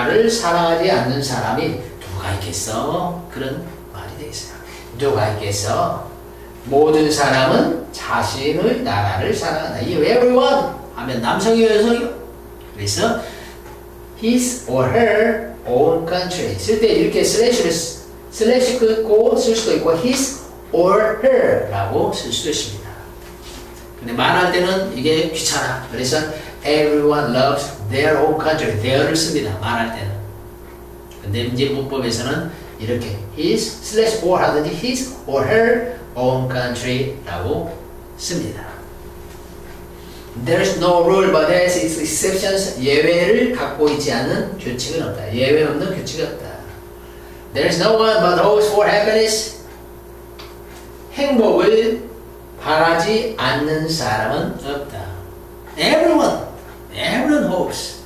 나를 사랑하지 않는 사람이 누가 있겠어? 그런 말이 되겠어요. 누가 있겠어? 모든 사람은 자신의 나라를 사랑한다. 이 everyone 하면 남성이요 여성이요? 그래서 his or her own country 쓸 때 이렇게 슬래시를 슬래시 끊고 쓸 수도 있고 his or her라고 쓸 수도 있습니다. 근데 말할 때는 이게 귀찮아. 그래서 everyone loves their own country. their를 씁니다. 말할 때는. 근데 이제 문법에서는 이렇게 his slash or 하든지 his or her own country라고 씁니다. There's no rule but its exceptions. 예외를 갖고 있지 않은 규칙은 없다. 예외 없는 규칙이 없다. There's no one but hopes for happiness. 행복을 바라지 않는 사람은 없다. Everyone, everyone hopes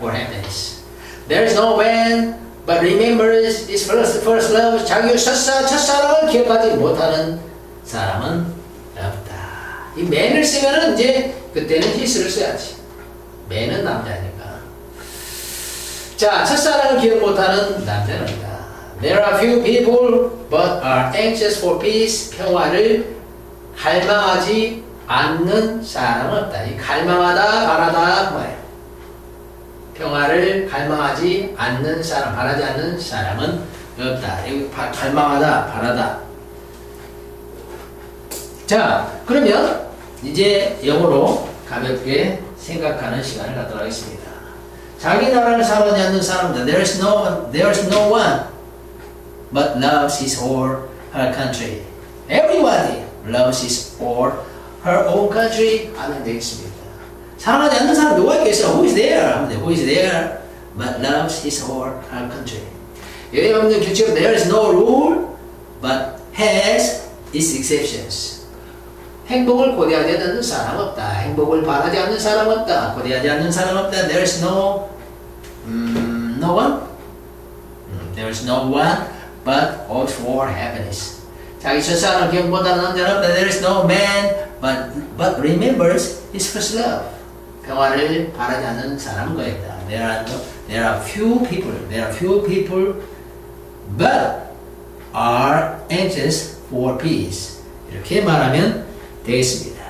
for happiness. There's no man but remembers his first, first love. 자기의 첫사, 첫사랑을 기억하지 못하는 사람은 없다. 이 man을 쓰면은 이제 그때는 his를 써야지. man은 남자니까. 자, 첫사랑을 기억 못하는 남자는 없다. There are few people but are anxious for peace. 평화를 갈망하지 않는 사람은 없다. 이 갈망하다, 바라다, 그 뭐예요? 평화를 갈망하지 않는 사람, 바라지 않는 사람은 없다. 여기 바, 갈망하다, 바라다. 자, 그러면 이제 영어로 가볍게 생각하는 시간을 갖도록 하겠습니다. 자기 나라를 사랑하지 않는 사람들, there's no, there's no one but loves his or her country. Everybody loves his or her own country 하면 되겠습니다. 사랑하지 않는 사람 누가 있겠어? Who is there? Who is there but loves his or her country. 없는 규칙 There is no rule but has its exceptions. 행복을 고대하지 않는 사람 없다. 행복을 바라지 않는 사람 없다. 고대하지 않는 사람 없다. There is no 음, no one. 음, there is no one but hopes for happiness. 자기 첫사랑을 기억 못하는 남자는 없다. There is no man but, but remembers his first love. 평화를 바라지 않는 사람은 거였다. There are, there are few people, there are few people but are anxious for peace. 이렇게 말하면 되겠습니다.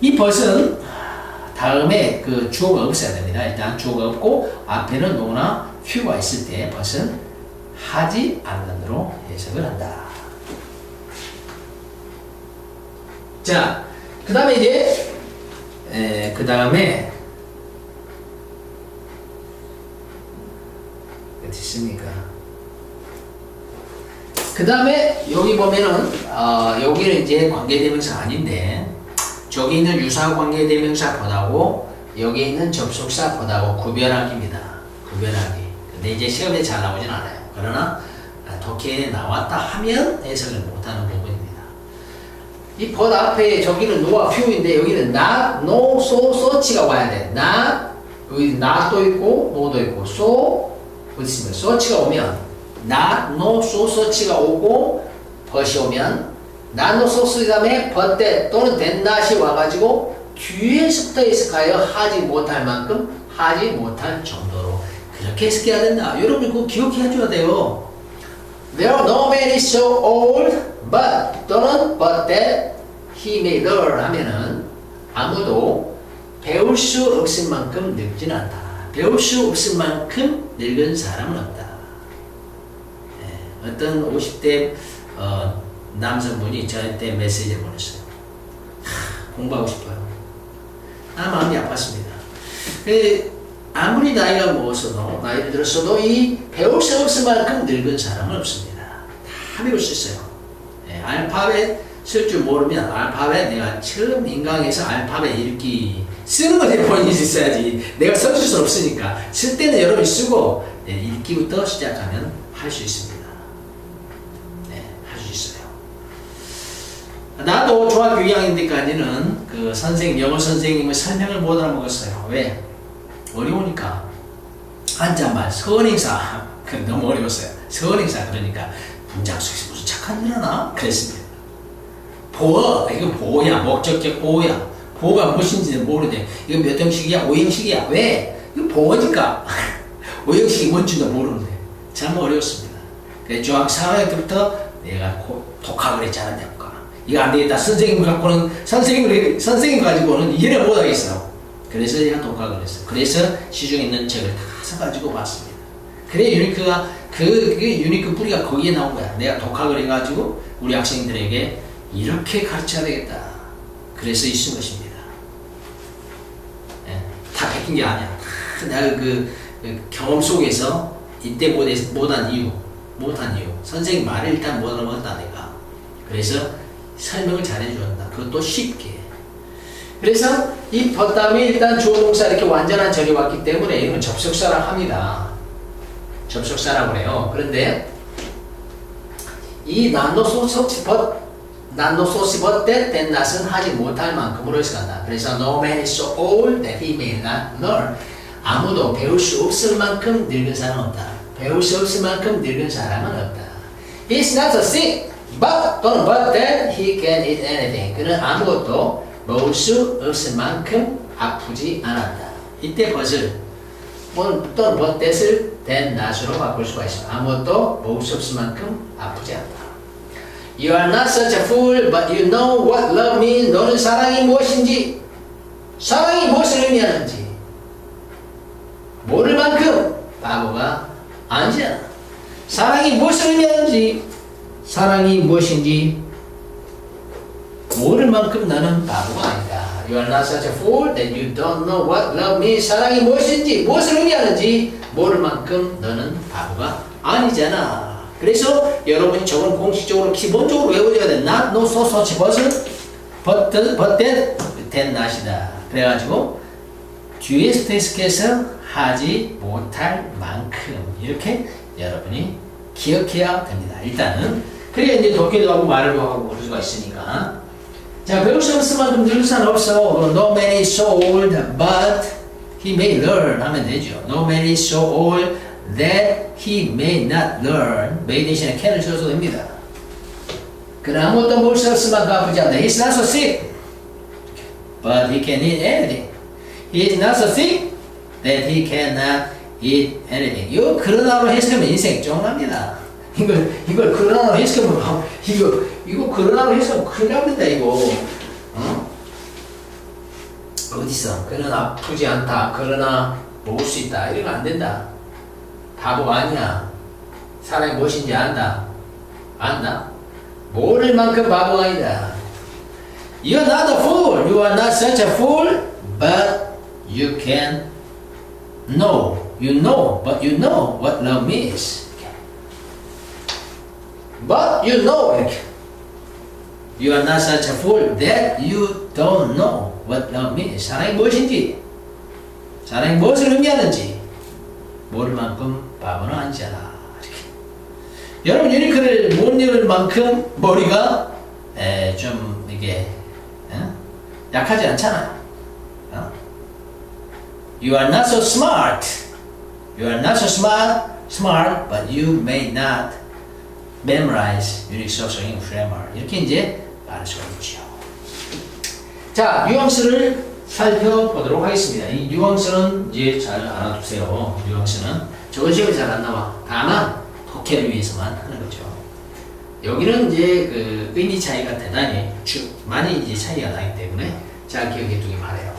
이 벗은 다음에 그 주어가 없어야 됩니다. 일단 주어가 없고 앞에는 노나 퓨가 있을 때 벗은 하지 않는으로 해석을 한다. 자, 그 다음에 이제 그 다음에 됐습니까? 그 다음에 여기 보면은 어, 여기는 이제 관계대명사 아닌데 저기 있는 유사 관계대명사보다고 여기 있는 접속사보다고 구별하기입니다. 구별하기. 근데 이제 시험에 잘 나오진 않아요. 그러나 독해에 나왔다 하면 해석을 못하는 부분입니다. 이법 앞에 저기는 노와 퓨인데 여기는 not, no, so, so치가 와야 돼. not, 여기 not도 있고 no도 있고 어디 있습니까? so치가 오면 not, no, so, so치가 오고 벗이 오면 so, so 다음에 벗대 또는 된 not이 와가지고 뒤에서부터 해석하여 하지 못할 만큼 하지 못할 정도로 그렇게 해석해야 된다. 여러분 그거 기억해 줘야 돼요. There no man is so old, but 또는 but that he may learn 하면은 아무도 배울 수 없을 만큼 늙진 않다. 배울 수 없을 만큼 늙은 사람은 없다. 네, 어떤 50대 어, 남성분이 저한테 메시지를 보냈어요. 하, 공부하고 싶어요. 아 마음이 아팠습니다. 그, 아무리 나이가 먹었어도 나이를 들었어도 이 배울 수 없을 만큼 늙은 사람은 없습니다. 수 있어요. 네, 알파벳 쓸 줄 모르면 알파벳 내가 처음 인강에서 알파벳 읽기 쓰는 거 본인이 있어야지 내가 써줄 수 없으니까 쓸 때는 여러분이 쓰고 네, 읽기부터 시작하면 할 수 있습니다. 네, 할수 있어요. 나도 중학교 2학년 때까지는 그 선생님, 영어 선생님의 설명을 못 알아먹었어요. 왜? 어려우니까. 한자말, 선행사. 그 너무 어려웠어요. 선행사. 그러니까 문장 속에서 무슨 착한 일 하나? 그랬습니다. 보어. 이거 보호야. 목적격 보호야. 보호가 무엇인지는 모르는데 이거 몇 형식이야? 5형식이야. 왜? 이거 보니까 오형식이 뭔지도 모르는데 참 어려웠습니다. 그래서 중학 4학년 때부터 내가 고- 독학을 했잖아, 독학. 이거 안 되겠다. 선생님 갖고는 선생님 선생님 가지고는 이해를 못 하겠어. 그래서 제가 독학을 했어. 그래서 시중에 있는 책을 다 사가지고 봤습니다. 그래 유니크가 그, 그 유니크 뿌리가 거기에 나온 거야. 내가 독학을 해가지고 우리 학생들에게 이렇게 가르쳐야 되겠다. 그래서 있은 것입니다. 예, 다 베낀 게 아니야. 다 내가 그, 그 경험 속에서 이때 못한 이유, 못한 이유. 선생님 말을 일단 못 알아먹었다 내가. 그래서 설명을 잘해주었다. 그것도 쉽게. 그래서 이 덧담이 일단 주어 동사 이렇게 완전한 절이 왔기 때문에 이건 접속사라 합니다. 접속사라고 해요. 그런데 이 난노소스 벗 난노소스 벗때 된 낫은 하지 못할 만큼으로 해석한다. 그래서 no man is so old that he may not learn. 아무도 배울 수 없을 만큼 늙은 사람은 없다. 배울 수 없을 만큼 늙은 사람은 없다. He is not so sick, but 또는 but that he can eat anything. 그는 아무것도 먹을 수 없을 만큼 아프지 않았다. 이때 벗을 또는 that을 then not으로 바꿀 수가 있어. 아무것도 먹을 수 없을 만큼 아프지 않다. You are not such a fool, but you know what love means. 너는 사랑이 무엇인지, 사랑이 무엇을 의미하는지 모를 만큼 바보가 아니잖아. 사랑이 무엇을 의미하는지, 사랑이 무엇인지 모를 만큼 나는 바보가 아니다. You are not such a fool that you don't know what love means. 사랑이 무엇인지, 무엇을 의미하는지 모를 만큼 너는 바보가 아니잖아. 그래서 여러분이 저건 공식적으로 기본적으로 외워줘야 돼. not, no, so, such, but은 but, but that, that not이다. 그래가지고 뒤에 스테이스께서 하지 못할 만큼 이렇게 여러분이 기억해야 됩니다. 일단은 그래야 이제 독해도 하고 말을 하고 그럴 수가 있으니까 자 배울 수 없을 만큼 늘 수는 없어 No man is so old but he may learn 하면 되죠 No man is so old that he may not learn may 대신에 can을 써도 됩니다 그는 아무것도 먹을 수 없을 만큼 아프지 않다 He's not so sick but he can eat anything He is not so sick that he cannot eat anything. 이거 그러나로 해석하면 인생 쫑납니다. 이걸 이걸 그러나로 해석하면 아, 이거 이거 그러나로 해석하면 큰일 납니다 이거. 어? 어디서 그는 아프지 않다. 그러나 먹을 수 있다. 이러면 안 된다. 바보가 아니야. 사람이 무엇인지 안다. 안다. 모를 만큼 바보가 아니다. You're not a fool. You are not such a fool, but you can know. You know, but you know what love means. But you know it. You are not such a fool that you don't know what love means. 사랑이 무엇인지, 사랑이 무엇을 의미하는지 모를 만큼 바보는 아니잖아. 이렇게. 여러분 유니크를 못 읽을 만큼 머리가 에, 좀 이게 어? 약하지 않잖아요. 어? You are not so smart. You are not so smart, smart, but you may not memorize social English grammar. 이렇게 이제 말할 수가 있죠. 자, 뉘앙스를 살펴보도록 하겠습니다. 이 뉘앙스는 이제 잘 알아두세요. 뉘앙스는 저건 시험에 잘 안 나와. 다만 독해를 위해서만 하는 거죠. 여기는 이제 그 의미 차이가 대단히 주, 많이 이제 차이가 나기 때문에 잘 기억해 두기 바래요.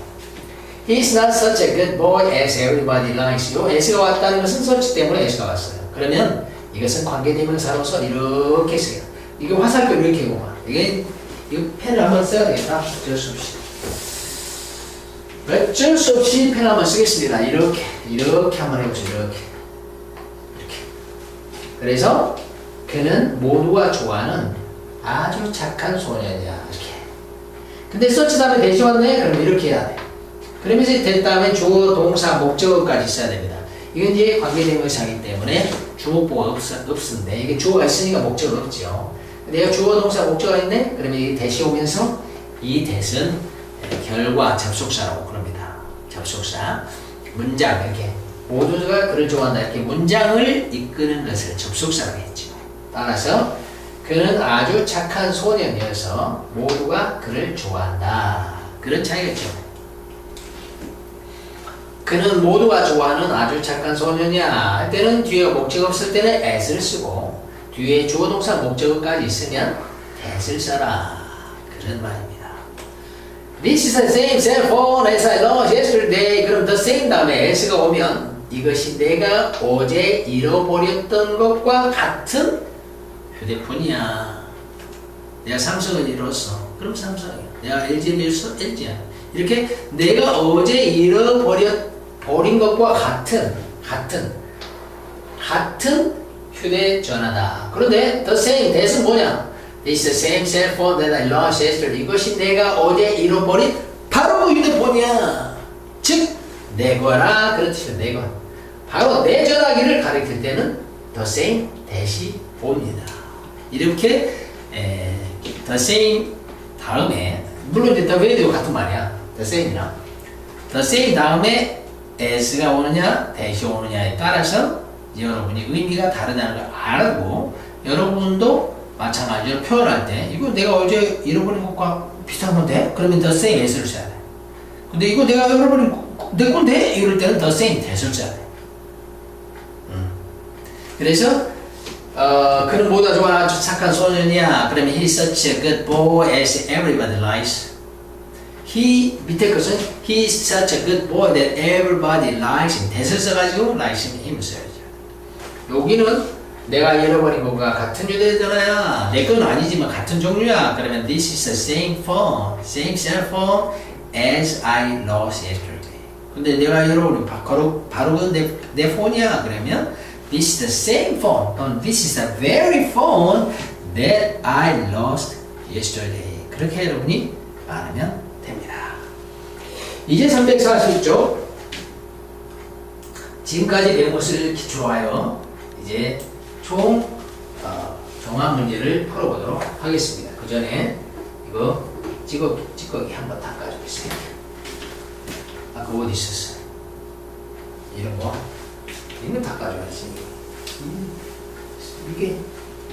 He's not such a good boy as everybody likes. 요 as가 왔다는 것은 such 때문에 as가 왔어요. 그러면 이것은 관계대명사로서 이렇게 써요. 이게 화살표 이렇게 보면 이게 이거 펜을 한번 써야 되겠다. 어쩔 수 없이. 어쩔 수 없이 펜 한번 쓰겠습니다. 이렇게 이렇게 한번 해보세요. 이렇게 이렇게. 그래서 그는 모두가 좋아하는 아주 착한 소년이야. 이렇게. 근데 서치 다음에 대시 왔네? 그럼 이렇게 해야 돼. 그러면서 된 다음에 주어, 동사, 목적어까지 써야 됩니다. 이건 이제 관계대명사이기 때문에 주어보가 없, 없는데 이게 주어가 있으니까 목적어가 없죠. 내가 주어, 동사, 목적어가 있네? 그러면 이 대시 오면서 이 대은 결과, 접속사라고 그럽니다. 접속사. 문장, 이렇게. 모두가 그를 좋아한다. 이렇게 문장을 이끄는 것을 접속사라고 했죠. 따라서 그는 아주 착한 소년이어서 모두가 그를 좋아한다. 그런 차이가 있죠. 그는 모두가 좋아하는 아주 착한 소년이야. 할 때는 뒤에 목적 없을 때는 as를 쓰고 뒤에 주어 동사 목적어까지 있으면 that을 써라. 그런 말입니다. This is the same cell phone as I lost yesterday. 그럼 the same 다음에 as가 오면 이것이 내가 어제 잃어버렸던 것과 같은 휴대폰이야. 내가 삼성을 잃었어. 그럼 삼성이야. 내가 LG를 잃었어. LG야. 이렇게 내가 어제 잃어버렸 버린 것과 같은 같은 같은 휴대전화다. 그런데 the same that은 뭐냐? Is the same cell phone that I lost yesterday. 이것이 내가 어제 잃어버린 바로 그 휴대폰이야. 즉, 내 거라 뜻이야. 내 거. 바로 내 전화기를 가리킬 때는 the same that이 옵니다. 이렇게 에, the same 다음에 물론 이제 the value도 같은 말이야. the same이랑 the same 다음에 as가 오느냐, that이 오느냐에 따라서 여러분이 의미가 다르다는 걸 알고 여러분도 마찬가지로 표현할 때 이거 내가 어제 잃어버린 것과 비슷한 건데? 그러면 the same as를 써야 돼. 근데 이거 내가 잃어버린 내 건데? 이럴 때는 the same that을 써야 돼. 음. 그래서 어, 그는 모두 좋아 아주 착한 소년이야. 그러면 he's such a good boy as everybody likes. He 밑에 것은 he is such a good boy that everybody likes him. 대을 써가지고 likes him 힘을 써야죠. 여기는 내가 잃어버린 것과 같은 휴대전화야. 내 건 아니지만 같은 종류야. 그러면 this is the same phone, same cell phone as I lost yesterday. 근데 내가 잃어버린 바로 바로 그내 내 폰이야. 그러면 this is the same phone. 또는 this is the very phone that I lost yesterday. 그렇게 여러분이 말하면. 이제 340쪽 지금까지 배운 것을 기초하여 이제 총 어, 종합 문제를 풀어보도록 하겠습니다. 그 전에 이거 찌꺼, 찌꺼기 한번 닦아주겠습니다. 아까 어디 있었어? 이런 거 이거 닦아줘야지. 이게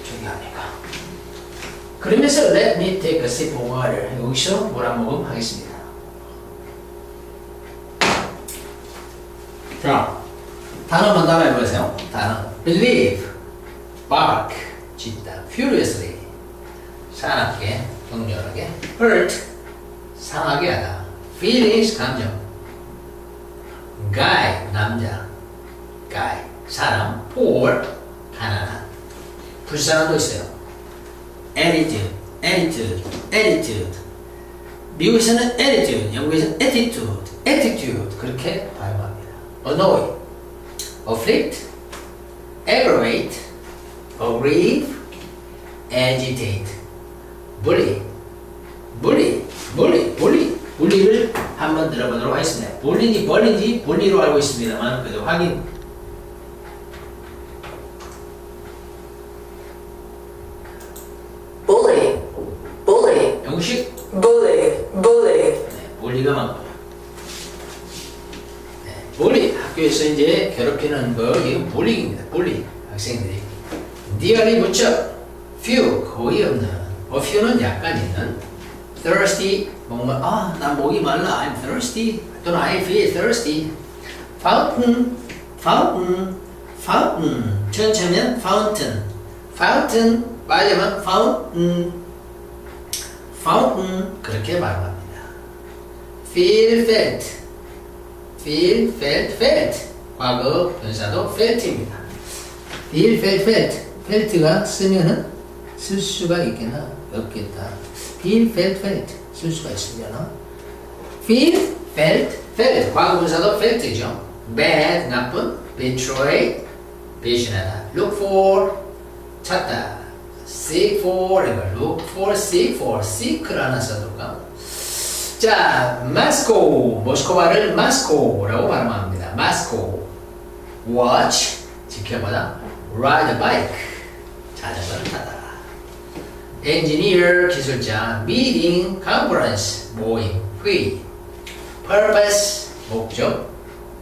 저기 아닐까? 그러면서 let me take a sip of water 여기서 물한 모금 하겠습니다. 자, 단어만 따라해보세요. 단어 believe, bark, 짖다, furiously, 사납게, 격렬하게, hurt, 상하게 하다, feelings, 감정, guy, 남자, guy, 사람, poor, 가난한, 불쌍한도 있어요. attitude, attitude, attitude. 미국에서는 attitude, 영국에서는 attitude, attitude 그렇게 발음합니다. Annoy, afflict, aggravate, aggrieve, agitate, bully, bully, bully, bully, bully를 한번 들어보도록 하겠습니다. bully인지 벌린지 bully로 알고 있습니다만 그래도 확인. bully, bully, 영식 bully, bully, 네, bully가 많고요. 네, bully 학교에서 이제 괴롭히는 거 이거 bullying입니다. bully 학생들이 nearly 무척 few 거의 없는 a few는 약간 있는 thirsty 뭔가 아난 목이 말라 I'm thirsty 또는 I feel thirsty fountain fountain fountain 천천히면 fountain fountain 빨리면 fountain fountain 그렇게 발음합니다. feel felt feel felt felt 과거 변사도 felt입니다. feel felt felt felt가 쓰면은 쓸 수가 있겠나 없겠다. feel felt felt 쓸 수가 있으려나 feel felt felt 과거 분사도 felt죠. bad 나쁜 betray 배신하다 look for 찾다 seek for 이거 look for seek for seek라는 써둘까 자 마스코 모스코바를 마스코라고 발음합니다 마스코 watch 지켜보다 ride a bike 자전거를 타다 engineer 기술자 meeting conference 모임 회의 purpose 목적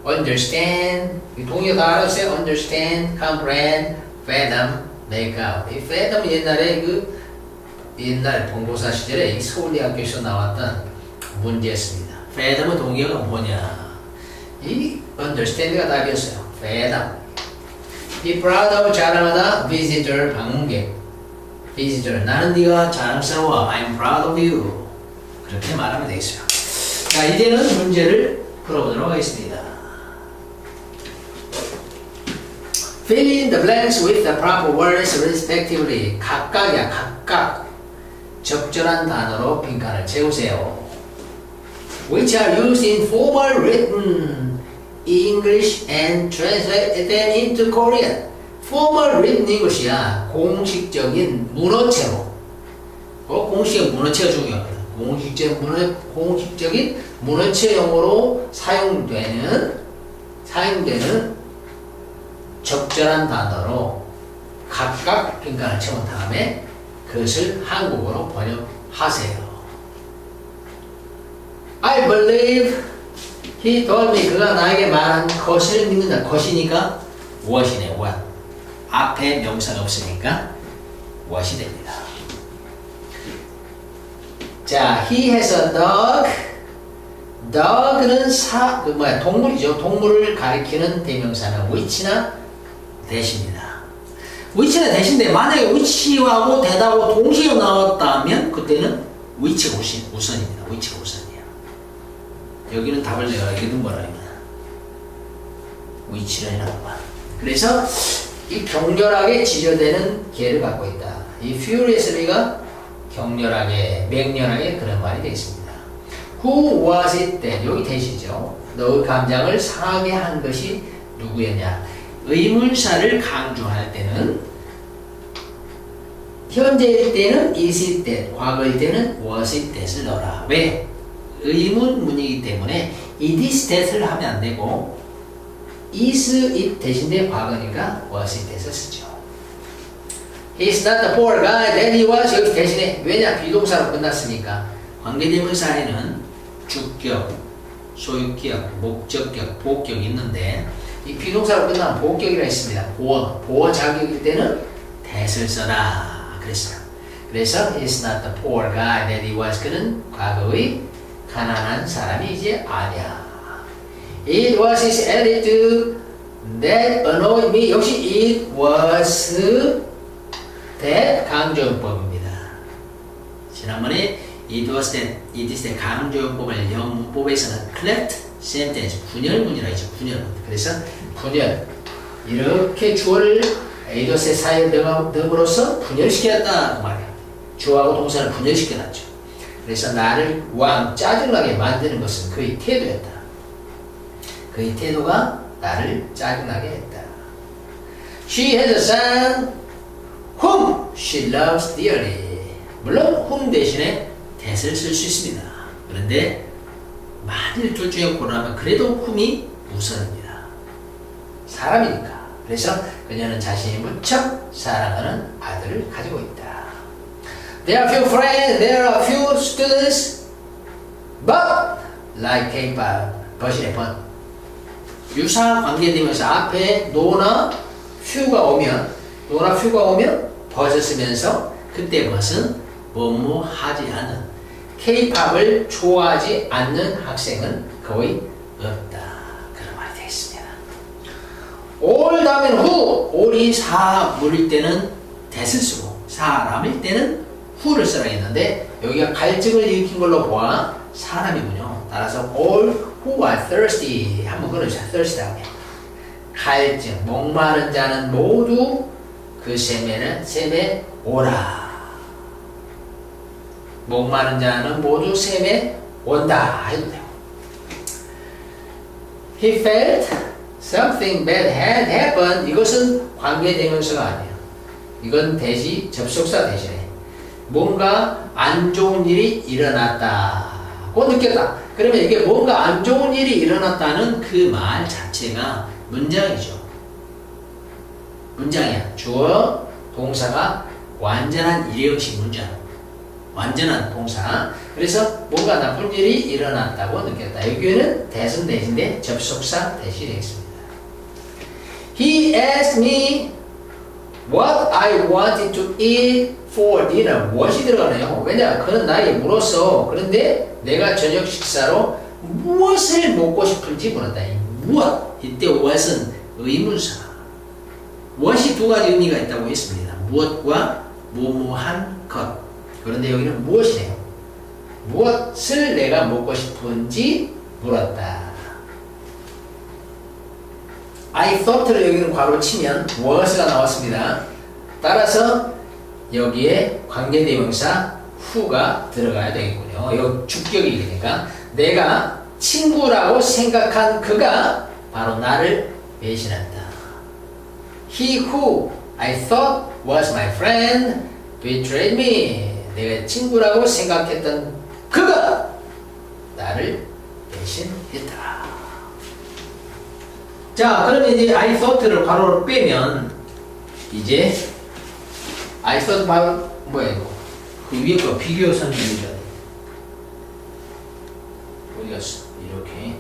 understand 이 동의어 다 알았어요 understand comprehend fathom make out 이 fathom 옛날에 그 옛날 본고사 시절에 이 서울대학교에서 나왔던 문제였습니다 fathom은 동의어가 뭐냐 이 understand가 답이었어요. 배당. Be proud of 자랑하다 visitor 방문객. visitor 나는 네가 자랑스러워. I'm proud of you. 그렇게 말하면 되겠어요. 자 이제는 문제를 풀어보도록 하겠습니다. Fill in the blanks with the proper words respectively. 각각이야 각각 적절한 단어로 빈칸을 채우세요. Which are used in formal written English and translate them into Korean. Formal written English이야 공식적인 문어체로. 어, 공식적인 문어체가 중요하거든. 공식적 문어 공식적인 문어체 용어로 사용되는 사용되는 적절한 단어로 각각 빈칸을 채운 다음에 그것을 한국어로 번역하세요. I believe he told me 그가 나에게 말한 것을 믿는다. 것이니까 what이네 what. 앞에 명사가 없으니까 what이 됩니다. 자, he has a dog. dog는 사, 그 뭐야, 동물이죠. 동물을 가리키는 대명사는 which나 대시입니다. which나 대신데 만약에 which하고 대다고 동시에 나왔다면 그때는 which가 우선, 우선입니다. which가 우선이야. 여기는 답을 내가 이렇게 둔 거라면 which를 해놔봐. 그래서 이 격렬하게 지저대는 개를 갖고 있다. 이 furiously가 격렬하게, 맹렬하게 그런 말이 되겠습니다. Who was it that? 여기 대시죠. 너의 감정을 상하게 한 것이 누구였냐? 의문사를 강조할 때는 현재일 때는 is it that, 과거일 때는 was it that을 넣어라. 왜? 의문문이기 때문에 is that을 하면 안 되고 is it 대신에 과거니까 was it that을 쓰죠. He's not the poor guy that he was. 여기 대신에 왜냐? 비동사로 끝났으니까 관계대명사에는 주격, 소유격, 목적격, 보격이 있는데 이 비동사로 끝나면 보격이라 했습니다. 보어, 보어 자격일 때는 that을 써라 그랬어요. 그래서 he's not the poor guy that he was. 그는 과거의 가난한 사람이 이제 아니야. It was his attitude that annoyed me. 역시 it was that 강조용법입니다. 지난번에 it was that, it is that 강조용법을 영어 문법에서는 cleft sentence, 분열문이라 했죠. 분열문. 그래서 분열. 이렇게 주어를 에이도스의 사이에 넣어- 넣음으로써 분열시켰다 그 말이야. 주어하고 동사를 분열시켜놨죠. 그래서 나를 왕 짜증나게 만드는 것은 그의 태도였다. 그의 태도가 나를 짜증나게 했다. She has a son whom she loves dearly. 물론 whom 대신에 that을 쓸 수 있습니다. 그런데 만일 둘 중에 고르라면 그래도 whom이 우선입니다. 사람이니까. 그래서 그녀는 자신이 무척 사랑하는 아들을 가지고 있다. There are few friends, there are few students, but like K-pop, 버실의 번. 유사 관계되면서 앞에 no나 few가 오면, no나 few가 오면 버을 쓰면서 그때 것은 뭐뭐 하지 않은 K-팝을 좋아하지 않는 학생은 거의 없다. 그런 말이 되겠습니다. 올 다음엔 후, 올이 사물일 때는 that을 쓰고 사람일 때는 who를 쓰라 했는데 여기가 갈증을 일으킨 걸로 보아 사람이군요. 따라서 all who are thirsty 한번 끊어주세요. thirsty 하면 갈증, 목마른 자는 모두 그 셈에는 셈에 오라. 목마른 자는 모두 셈에 온다 해도 돼요. He felt something bad had happened. 이것은 관계대명사가 아니에요. 이건 대시 접속사 대신에 뭔가 안 좋은 일이 일어났다고 느꼈다. 그러면 이게 뭔가 안 좋은 일이 일어났다는 그 말 자체가 문장이죠. 문장이야. 주어, 동사가 완전한 일형식 문장. 완전한 동사. 그래서 뭔가 나쁜 일이 일어났다고 느꼈다. 여기에는 대선 대신에 접속사 대시 되겠습니다. He asked me what I wanted to eat for dinner. 무엇이 들어가네요. 왜냐? 그는 나에게 물었어. 그런데 내가 저녁 식사로 무엇을 먹고 싶은지 물었다. 이 무엇? 이때 what은 의문사. what이 두 가지 의미가 있다고 했습니다. 무엇과 뭐뭐한 것. 그런데 여기는 무엇이래요? 무엇을 내가 먹고 싶은지 물었다. I thought를 여기는 괄호 치면 what가 나왔습니다. 따라서 여기에 관계대명사 who가 들어가야 되겠군요. 이거 주격이니까 내가 친구라고 생각한 그가 바로 나를 배신한다. He who I thought was my friend betrayed me. 내가 친구라고 생각했던 그가 나를 배신했다. 자, 그러면 이제 I thought를 괄호로 빼면 이제 I thought 뭐야 이거? 그 위에 거 비교 선생님이잖아. 어디 갔어? 이렇게.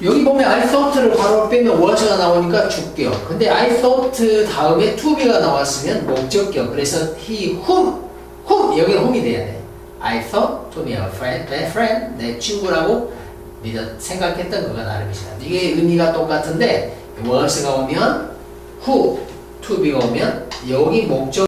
여기 보면 I thought를 바로 빼면 what가 나오니까 주격. 근데 I thought 다음에 to be가 나왔으면 목적격. 그래서 he whom whom 여기는 whom이 돼야 돼. I thought to be a friend, best friend 내 친구라고 생각했던 그가 배신한다. 이게 의미가 똑같은데 what가 오면 who, to be가 오면 여기 목적